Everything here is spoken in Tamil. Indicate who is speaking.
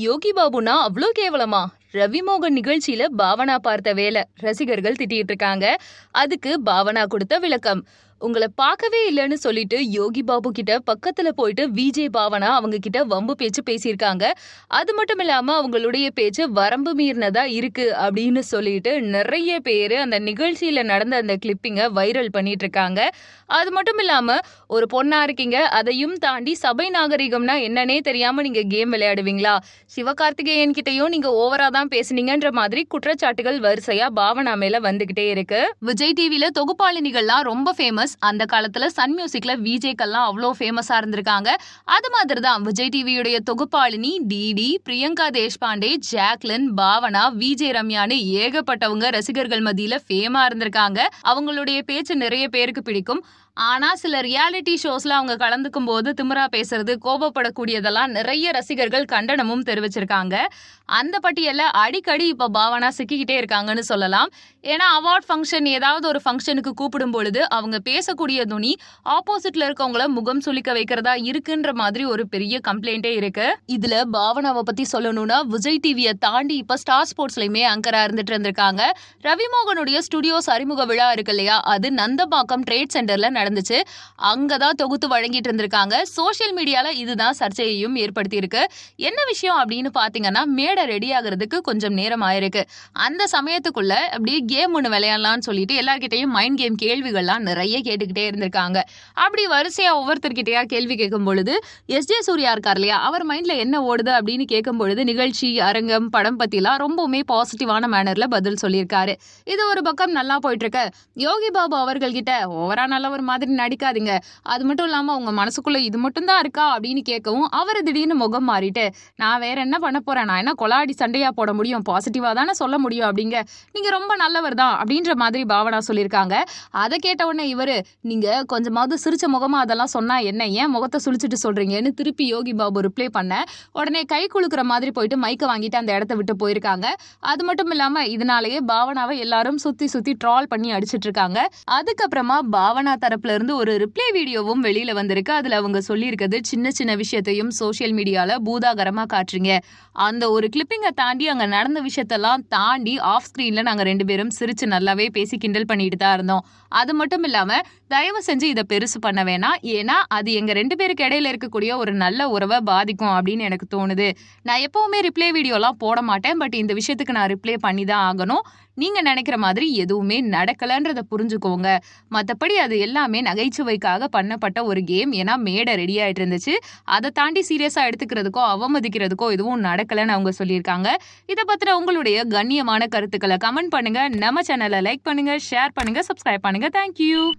Speaker 1: யோகி பாபுனா அவ்வளோ கேவலமா? ரவிமோகன் நிகழ்ச்சியில பாவனா பார்த்த வேலை. ரசிகர்கள் திட்டிட்டு இருக்காங்க. அதுக்கு பாவனா கொடுத்த விளக்கம். உங்களை பார்க்கவே இல்லைன்னு சொல்லிட்டு யோகி பாபு கிட்ட பக்கத்துல போயிட்டு விஜய் பாவனா அவங்க கிட்ட வம்பு பேச்சு பேசியிருக்காங்க. அது மட்டும் இல்லாம அவங்களுடைய பேச்சு வரம்பு மீறினதா இருக்கு அப்படின்னு சொல்லிட்டு நிறைய பேர் அந்த நிகழ்ச்சியில நடந்த அந்த கிளிப்பிங்க வைரல் பண்ணிட்டு இருக்காங்க அது மட்டும் இல்லாம ஒரு பொண்ணா இருக்கீங்க அதையும் தாண்டி சபை நாகரிகம்னா என்னன்னே தெரியாம நீங்க கேம் விளையாடுவீங்களா? சிவகார்த்திகேயன் கிட்டயும் நீங்க ஓவரா தான் பேசுனீங்கன்ற மாதிரி குற்றச்சாட்டுகள் வரிசையா பாவனா மேல வந்துகிட்டே இருக்கு. விஜய் டிவில தொகுப்பாளினிகள்லாம் ரொம்ப ஃபேமஸ் அந்த காலத்துல சன் மியூசிக்ல விஜேக்கெல்லாம் அவ்வளோ ஃபேமஸாக இருந்திருக்காங்க. அது மாதிரி தான் விஜய் டிவியுடைய தொகுப்பாளினி டிடி பிரியங்கா தேஷ்பாண்டே ஜாக்லின் பாவனா விஜய் ரம்யான்னு ஏகப்பட்டவங்க ரசிகர்கள் மத்தியில் ஃபேமா இருந்திருக்காங்க. அவங்களுடைய பேச்சு நிறைய பேருக்கு பிடிக்கும். ஆனா சில ரியாலிட்டி ஷோஸ்ல அவங்க கலந்துக்கும் போது திமிரா பேசுறது கோபப்படக்கூடியதெல்லாம் நிறைய ரசிகர்கள் கண்டனமும் தெரிவிச்சிருக்காங்க. அந்த பட்டியல்ல அடிக்கடி இப்ப பாவனா சிக்கிக்கிட்டே இருக்காங்கன்னு சொல்லலாம். ஏன்னா அவார்ட் ஃபங்க்ஷன் ஏதாவது ஒரு ஃபங்க்ஷனுக்கு கூப்பிடும் பொழுது அவங்க பேசக்கூடிய துணி ஆப்போசிட்ல இருக்கவங்கள முகம் சுளிக்க வைக்கிறதா இருக்குன்ற மாதிரி ஒரு பெரிய கம்ப்ளைண்டே இருக்கு. இதுல பாவனாவை பத்தி சொல்லணும்னா விஜய் டிவியை தாண்டி இப்ப ஸ்டார் ஸ்போர்ட்ஸ்லயுமே அங்கரா இருந்துட்டு இருந்திருக்காங்க. ரவிமோகனுடைய ஸ்டுடியோஸ் அறிமுக விழா இருக்கு இல்லையா? அது நந்தபாக்கம் ட்ரேட் சென்டர்ல நடந்துச்சு. அங்கதான் தொகுத்து வழங்கிட்டு இருந்திருக்காங்க. சோசியல் மீடியால இதுதான் சர்ச்சையையும் ஏற்படுத்தி இருக்கு என்ன விஷயம் அப்படின்னு பாத்தீங்கன்னா மேடை ரெடி ஆகுறதுக்கு கொஞ்சம் நேரம் ஆயிருக்கு. அந்த சமயத்துக்குள்ள அப்படியே கேம் ஒன்று விளையாடலாம்னு சொல்லிட்டு எல்லார்கிட்டையும் மைண்ட் கேம் கேள்விகள்லாம் நிறைய கேட்டுக்கிட்டே இருந்திருக்காங்க. அப்படி வரிசையா ஒவ்வொருத்தர்கிட்டயா கேள்வி கேட்கும் பொழுது எஸ். ஜே. சூர்யா இருக்கார் இல்லையா? அவர் மைண்ட்ல என்ன ஓடுது அப்படின்னு கேட்கும் பொழுது நிகழ்ச்சி அரங்கம் படம் பத்திலாம் ரொம்பவுமே பாசிட்டிவான மேனர்ல பதில் சொல்லியிருக்காரு. இது ஒரு பக்கம் நல்லா போயிட்டு இருக்க யோகி பாபு அவர்கள்கிட்ட ஓவரா நல்லவர் மாதிரி நடிக்காதீங்க. அது மட்டும் இல்லாம உங்க மனசுக்குள்ள இது மட்டும் தான் இருக்கா? அப்படின்னு கேட்கவும் அவர் திடீர்னு முகம் மாறிட்டு நான் வேற என்ன பண்ண போறேன்? நான் என்ன கொலாடி சண்டையா போட முடியும்? பாசிட்டிவா தானே சொல்ல முடியும் அப்படிங்க. நீங்க ரொம்ப நல்லவர் தான். அப்படின்ற மாதிரி பாவனா சொல்லியிருக்காங்க. அதை கேட்ட உடனே இவரு நீங்கள் கொஞ்சமாவது சிரிச்ச முகமாக அதெல்லாம் சொன்னால் என்ன? ஏன் முகத்தை சுழிச்சிட்டு சொல்கிறீங்கன்னு திருப்பி யோகி பாபு ரிப்ளை பண்ண. உடனே கை குழுக்கிற மாதிரி போயிட்டு மைக்கை வாங்கிட்டு அந்த இடத்த விட்டு போயிருக்காங்க. அது மட்டும் இல்லாமல் இதனாலேயே பாவனாவை எல்லாரும் சுற்றி சுற்றி ட்ரால் பண்ணி அடிச்சிட்டு இருக்காங்க. அதுக்கப்புறமா பாவனா தரப்புல இருந்து ஒரு ரிப்ளை வீடியோவும் வெளியில் வந்திருக்கு. அதில் அவங்க சொல்லியிருக்கிறது சின்ன சின்ன விஷயத்தையும் சோஷியல் மீடியாவில் பூதாகரமாக காட்டுறீங்க. அந்த ஒரு கிளிப்பிங்கை தாண்டி அங்கே நடந்த விஷயத்தெல்லாம் தாண்டி ஆஃப் ஸ்க்ரீனில் நாங்கள் ரெண்டு பேரும் சிரிச்சு நல்லாவே பேசி கிண்டல் பண்ணிட்டு தான் இருந்தோம். அது மட்டும் இல்லாமல் தயவு செஞ்சு இதை பெருசு பண்ண வேணாம். ஏன்னா அது எங்கள் ரெண்டு பேருக்கு இடையில இருக்கக்கூடிய ஒரு நல்ல உறவை பாதிக்கும் அப்படின்னு எனக்கு தோணுது. நான் எப்போவுமே ரிப்ளை வீடியோலாம் போட மாட்டேன். பட் இந்த விஷயத்துக்கு நான் ரிப்ளை பண்ணி தான் ஆகணும். நீங்கள் நினைக்கிற மாதிரி எதுவுமே நடக்கலைன்றதை புரிஞ்சுக்கோங்க. மற்றபடி அது எல்லாமே நகைச்சுவைக்காக பண்ணப்பட்ட ஒரு கேம் ஏன்னா மேடை ரெடி ஆகிட்டு இருந்துச்சு. அதை தாண்டி சீரியஸாக எடுத்துக்கிறதுக்கோ அவமதிக்கிறதுக்கோ எதுவும் நடக்கலைன்னு அவங்க சொல்லியிருக்காங்க. இதை பற்றின உங்களுடைய கண்ணியமான கருத்துக்களை கமெண்ட் பண்ணுங்கள் நம்ம சேனலை லைக் பண்ணுங்கள் ஷேர் பண்ணுங்கள் சப்ஸ்கிரைப் பண்ணுங்கள் தேங்க்யூ